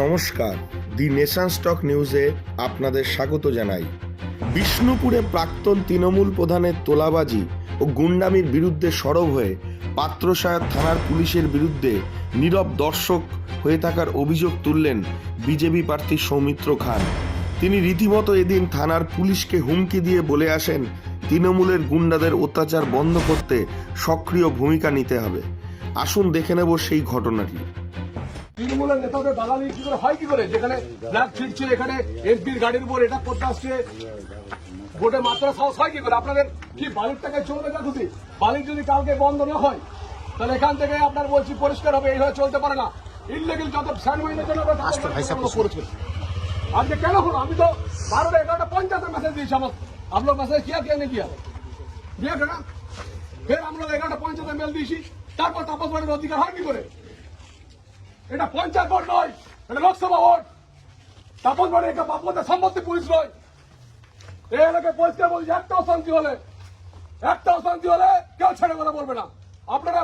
নমস্কার। দি nation stock নিউজে আপনাদের স্বাগত জানাই। বিষ্ণুপুরে প্রাক্তন তৃণমূল প্রধানের তোলাবাজি ও গুন্ডামির বিরুদ্ধে সরব হয়ে পাত্রসায়র থানার পুলিশের বিরুদ্ধে নীরব দর্শক হয়ে থাকার অভিযোগ তুললেন বিজেপি প্রার্থী সৌমিত্র খান। তিনি রীতিমতো এদিন থানার পুলিশকে হুমকি দিয়ে বলে আসেন, তৃণমূলের গুন্ডাদের অত্যাচার বন্ধ করতে সক্রিয় ভূমিকা নিতে হবে। আসুন দেখে নেব সেই ঘটনাটি। তৃণমূলের নেতাদের দালালি কি করে হয় কি করে? যেখানে ব্ল্যাক ছিটছিল এখানে এমপির গাড়ির উপর এটা করতে আসছে। গোটে মাত্রা সাহস হয় কি করে? আপনাদের কি বালির টাকে চলবে না খুশি? বালির যদি কালকে বন্ধ না হয় তাহলে এখান থেকে আপনার বলছি পরিষ্কার হবে এইভাবে চলতে পারে না। ইনলিগেল যত স্যান্ডউইনের জন্য আজকে কেন হলো? আমি তো বারোটা এগারোটা পঞ্চায়েতের মেসেজ দিয়েছি আমার। আপনার মেসেজ কিয়া কে নেই কিয়া দিয়া কেনা ফের আমরা এগারোটা পঞ্চায়েতে মেল দিয়েছি। তারপর তাপস বাড়ির অধিকার হয় কি করে? এটা পঞ্চায়েত ভোট নয়, এটা লোকসভা ভোট। তাপস বাড়ি এটা বাপমদের সম্পত্তি পুলিশ নয়। এই এলাকায় পরিষ্কার বলছি একটা অশান্তি হলে একটা অশান্তি হলে কেউ ছেড়ে কথা বলবে না। আপনারা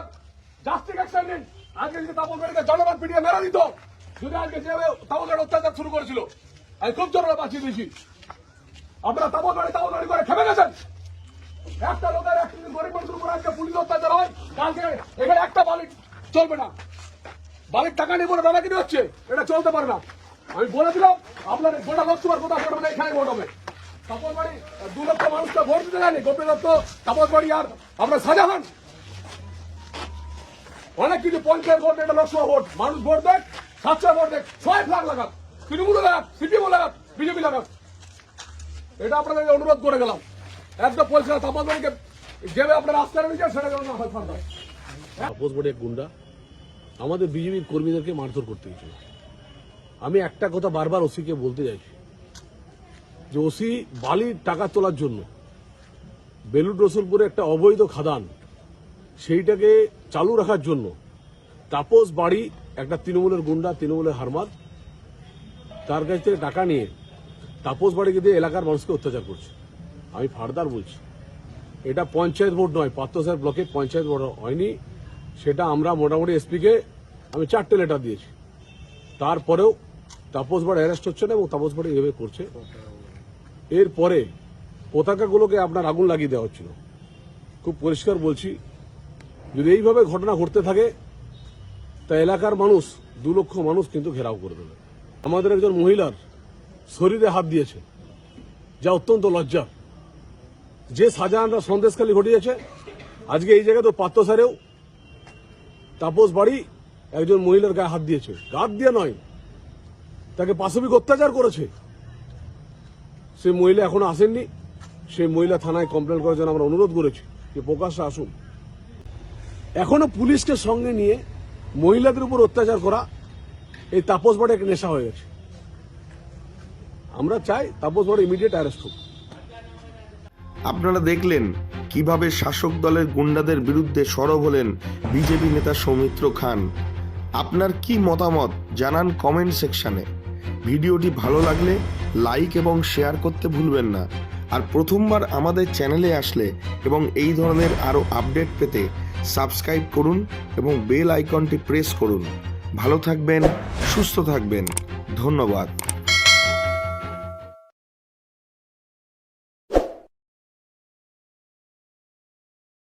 জাস্টিক অ্যাকশন নিন। আজকে যদি তাপস বাড়িকে জনগণ পিটিয়ে মেরে দিত, যদি আজকে যে তাপস বাড়ি অত্যাচার শুরু করেছিল, আমি খুব জোরে বাঁচিয়ে দিয়েছি। আপনারা তাপস বাড়ি তাপস বাড়ি করে খেপে গেছেন। একটা লোকের একদিন গরিব মানুষের উপর আজকে পুলিশ অত্যাচার হয়, কালকে এখানে একটা বালিক চলবে না। বালিক টাকা নিয়ে বলে দাদা কিনে হচ্ছে এটা চলতে পারে না। আমি বলে দিলাম, আপনার গোটা লোকসভার কোথা ভোট হবে এখানে ভোট হবে। দু লক্ষ মানুষকে ভোট দিতে আর আপনার শাহজাহান। অনেক কিছু পঞ্চায়েত ভোট, এটা লোকসভা ভোট। মানুষ ভোট দেখ সাতশো ভোট দেখ, ছয় ফ্লাগ লাগাক। তৃণমূল লাগাক, সিপিএম লাগাক, বিজেপি এটা আপনাদের অনুরোধ করে গেলাম। একদম পরিষ্কার তাপস বাড়িকে যেভাবে আপনারা আস্তে নিয়েছেন সেটা যেন না হয় গুন্ডা। আমাদের বিজেপির কর্মীদেরকে মারধর করতে গেছিল আমি একটা কথা বারবার ওসিকে বলতে চাইছি যে ওসি বালির টাকা তোলার জন্য বেলুট রসুলপুরে একটা অবৈধ খাদান, সেইটাকে চালু রাখার জন্য তাপস বাড়ি, একটা তৃণমূলের গুন্ডা, তৃণমূলের হারমাদ, তার কাছ থেকে টাকা নিয়ে তাপস বাড়িকে দিয়ে এলাকার মানুষকে অত্যাচার করছে। আমি ফার্দার বলছি, এটা পঞ্চায়েত ভোট নয় পাত্রসার ব্লকে পঞ্চায়েত ভোট হয়নি সেটা আমরা মোটামুটি এসপিকে আমি চারটে লেটার দিয়েছি। তারপরেও তাপস বাড়ি অ্যারেস্ট হচ্ছে না এবং তাপস বাড়ি এভাবে করছে। এরপরে পতাকাগুলোকে আপনার আগুন লাগিয়ে দেওয়া হচ্ছিল। খুব পরিষ্কার বলছি, যদি এইভাবে ঘটনা ঘটতে থাকে, তা এলাকার মানুষ, দু লক্ষ মানুষ কিন্তু ঘেরাও করে দেবে। আমাদের একজন মহিলার শরীরে হাত দিয়েছে, যা অত্যন্ত লজ্জা যে শাহজাহানরা সন্দেশখালী ঘটিয়েছে, আজকে এই জায়গায় তো পাত্রসারেও তাপস বাড়ি একজন মহিলার গায়ে হাত দিয়েছে। গাত দিয়ে নয়, তাকে পাশবিক অত্যাচার করেছে। সে মহিলা এখনও আসেননি। সে মহিলা থানায় কমপ্লেন করার জন্য আমরা অনুরোধ করেছি যে প্রকাশ্যে আসুন। এখনও পুলিশকে সঙ্গে নিয়ে মহিলাদের উপর অত্যাচার করা এই তাপস বাড়ি একটা নেশা হয়ে গেছে। আমরা চাই তাপস বাড়ি ইমিডিয়েট অ্যারেস্ট হোক। আপনারা দেখলেন কীভাবে শাসক দলের গুন্ডাদের বিরুদ্ধে সরব হলেন বিজেপি নেতা সৌমিত্র খান? আপনার কি মতামত জানান কমেন্ট সেকশানে। ভিডিওটি ভালো লাগলে লাইক এবং শেয়ার করতে ভুলবেন না। আর প্রথমবার আমাদের চ্যানেলে আসলে এবং এই ধরনের আরও আপডেট পেতে সাবস্ক্রাইব করুন এবং বেল আইকনটি প্রেস করুন। ভালো থাকবেন, সুস্থ থাকবেন। ধন্যবাদ।